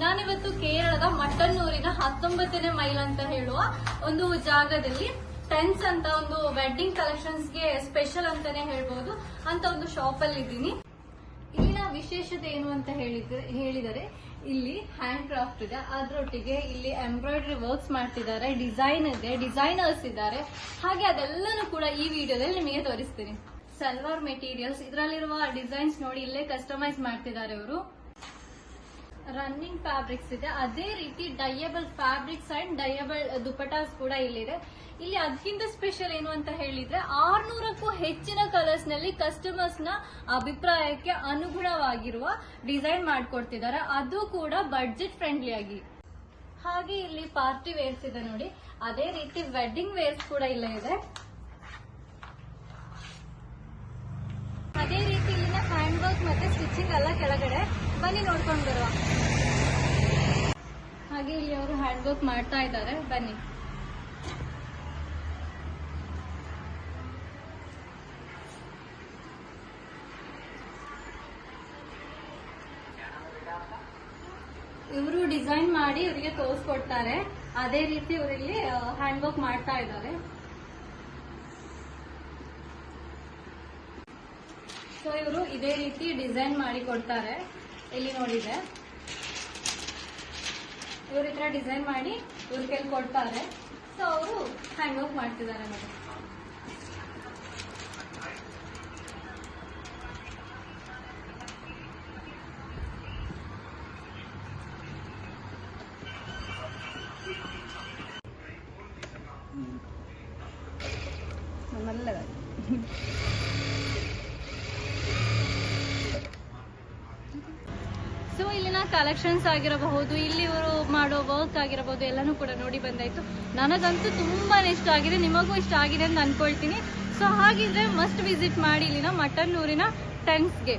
ನಾನಿವತ್ತು ಕೇರಳದ ಮಟ್ಟನ್ನೂರಿನ ಹತ್ತೊಂಬತ್ತನೇ ಮೈಲ್ ಅಂತ ಹೇಳುವ ಒಂದು ಜಾಗದಲ್ಲಿ ಟೆನ್ಸ್ ಅಂತ ಒಂದು ವೆಡ್ಡಿಂಗ್ ಕಲೆಕ್ಷನ್ಸ್ಗೆ ಸ್ಪೆಷಲ್ ಅಂತಾನೆ ಹೇಳ್ಬೋದು. ಅಂತ ಒಂದು ಶಾಪ್ ಅಲ್ಲಿ ಇದ್ದೀನಿ ಇಲ್ಲಿನ ವಿಶೇಷತೆ ಏನು ಅಂತ ಹೇಳಿದ್ರೆ, ಹೇಳಿದರೆ ಇಲ್ಲಿ ಹ್ಯಾಂಡ್ ಕ್ರಾಫ್ಟ್ ಇದೆ. ಅದರೊಟ್ಟಿಗೆ ಇಲ್ಲಿ ಎಂಬ್ರಾಯ್ಡರಿ ವರ್ಕ್ಸ್ ಮಾಡ್ತಿದ್ದಾರೆ ಡಿಸೈನ್ ಇದೆ ಡಿಸೈನರ್ಸ್ ಇದ್ದಾರೆ. ಹಾಗೆ ಅದೆಲ್ಲನೂ ಕೂಡ ಈ ವಿಡಿಯೋದಲ್ಲಿ ನಿಮಗೆ ತೋರಿಸ್ತೀನಿ. ಸಲ್ವಾರ್ ಮೆಟೀರಿಯಲ್ಸ್ ಇದರಲ್ಲಿರುವ ಡಿಸೈನ್ಸ್ ನೋಡಿ ಇಲ್ಲೇ ಕಸ್ಟಮೈಸ್ ಮಾಡ್ತಿದ್ದಾರೆ ಇವರು ರನ್ನಿಂಗ್ ಫ್ಯಾಬ್ರಿಕ್ಸ್ ಇದೆ. ಅದೇ ರೀತಿ ಡಯಬಲ್ ಫ್ಯಾಬ್ರಿಕ್ಸ್ ಅಂಡ್ ಡಯಬಲ್ ದುಪಟಾಸ್ ಕೂಡ ಇಲ್ಲಿದೆ. ಇಲ್ಲಿ ಅದಕ್ಕಿಂತ ಸ್ಪೆಷಲ್ ಏನು ಅಂತ ಹೇಳಿದ್ರೆ ಆರ್ನೂರಕ್ಕೂ ಹೆಚ್ಚಿನ ಕಲರ್ಸ್ನಲ್ಲಿ ಕಸ್ಟಮರ್ಸ್ನ ಅಭಿಪ್ರಾಯಕ್ಕೆ ಅನುಗುಣವಾಗಿರುವ ಡಿಸೈನ್ ಮಾಡಿಕೊಡ್ತಿದ್ದಾರೆ. ಅದು ಕೂಡ ಬಡ್ಜೆಟ್ ಫ್ರೆಂಡ್ಲಿ ಆಗಿ. ಹಾಗೆ ಇಲ್ಲಿ ಪಾರ್ಟಿ ವೇರ್ಸ್ ಇದೆ ನೋಡಿ. ಅದೇ ರೀತಿ ವೆಡ್ಡಿಂಗ್ ವೇರ್ಸ್ ಕೂಡ ಇಲ್ಲ ಇದೆ. ಅದೇ ರೀತಿ ಇಲ್ಲಿನ ಹ್ಯಾಂಡ್ ವರ್ಕ್ ಮತ್ತೆ ಸ್ಟಿಚಿಂಗ್ ಎಲ್ಲ ಕೆಳಗಡೆ. ಬನ್ನಿ ನೋಡ್ಕೊಂಡು ಬರುವ. ಹಾಗೆ ಇಲ್ಲಿ ಅವರು ಹ್ಯಾಂಡ್ ವರ್ಕ್ ಮಾಡ್ತಾ ಇದ್ದಾರೆ. ಬನ್ನಿ. ಇವರು ಡಿಸೈನ್ ಮಾಡಿ ಇವರಿಗೆ ತೋರಿಸ್ಕೊಡ್ತಾರೆ. ಅದೇ ರೀತಿ ಇವರಲ್ಲಿ ಹ್ಯಾಂಡ್ ವರ್ಕ್ ಮಾಡ್ತಾ ಇದ್ದಾರೆ. ಸೊ ಇವರು ಇದೇ ರೀತಿ ಡಿಸೈನ್ ಮಾಡಿ ಕೊಡ್ತಾರೆ. ಇಲ್ಲಿ ನೋಡಿದೆ ಇವ್ರ ಹತ್ರ ಡಿಸೈನ್ ಮಾಡಿ ಇವ್ರ ಕೈಲಿ ಕೊಡ್ತಾರೆ. ಸೊ ಅವರು ಹ್ಯಾಂಡ್ ವರ್ಕ್ ಮಾಡ್ತಿದ್ದಾರೆ ನೋಡಿ. ಸೊ ಇಲ್ಲಿನ ಕಲೆಕ್ಷನ್ಸ್ ಆಗಿರಬಹುದು, ಇಲ್ಲಿ ಇವರು ಮಾಡೋ ವರ್ಕ್ ಆಗಿರಬಹುದು, ಎಲ್ಲನೂ ಕೂಡ ನೋಡಿ ಬಂದಾಯ್ತು. ನನಗಂತೂ ತುಂಬಾನೇ ಇಷ್ಟ ಆಗಿದೆ, ನಿಮಗೂ ಇಷ್ಟ ಆಗಿದೆ ಅಂತ ಅನ್ಕೊಳ್ತೀನಿ. ಸೊ ಹಾಗಿದ್ರೆ ಮಸ್ಟ್ ವಿಸಿಟ್ ಮಾಡಿ ಇಲ್ಲಿನ ಮಟನ್ನೂರಿನ ಟೆನ್ಸ್ಗೆ